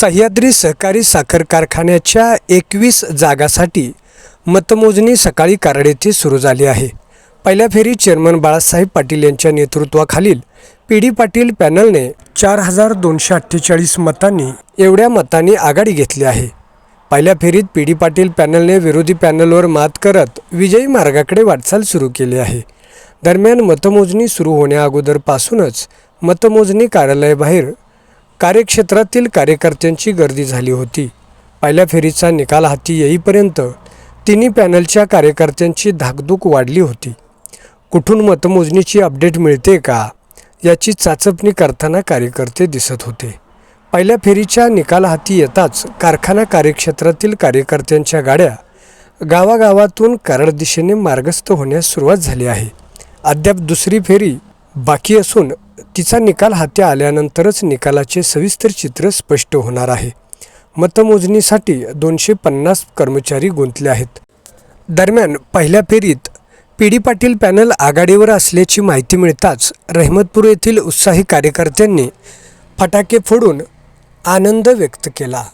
सह्याद्री सहकारी साखर कारखान्याच्या एकवीस जागासाठी मतमोजणी सकाळी कराड येथे सुरू झाली आहे. पहिल्या फेरीत चेअरमन बाळासाहेब पाटील यांच्या नेतृत्वाखालील पी डी पाटील पॅनलने चार हजार दोनशे अठ्ठेचाळीस मतांनी एवढ्या मतांनी आघाडी घेतली आहे. पहिल्या फेरीत पी डी पाटील पॅनलने विरोधी पॅनलवर मात करत विजयी मार्गाकडे वाटचाल सुरू केली आहे. दरम्यान मतमोजणी सुरू होण्याअगोदरपासूनच मतमोजणी कार्यालयाबाहेर कार्यक्षेत्रातील कार्यकर्त्यांची गर्दी झाली होती. पहिल्या फेरीचा निकाल हाती येईपर्यंत तिन्ही पॅनलच्या कार्यकर्त्यांची धाकधूक वाढली होती. कुठून मतमोजणीची अपडेट मिळते का याची चाचपणी करताना कार्यकर्ते दिसत होते. पहिल्या फेरीच्या निकाल हाती येताच कारखाना कार्यक्षेत्रातील कार्यकर्त्यांच्या गाड्या गावागावातून कराड दिशेने मार्गस्थ होण्यास सुरुवात झाली आहे. अद्याप दुसरी फेरी बाकी असून तिचा निकाल हाती आल्यानंतरच निकालाचे सविस्तर चित्र स्पष्ट होणार आहे. मतमोजणीसाठी दोनशे पन्नास कर्मचारी गुंतले आहेत. दरम्यान पहिल्या फेरीत पी डी पाटील पॅनल आघाडीवर असल्याची माहिती मिळताच रहमतपूर येथील उत्साही कार्यकर्त्यांनी फटाके फोडून आनंद व्यक्त केला.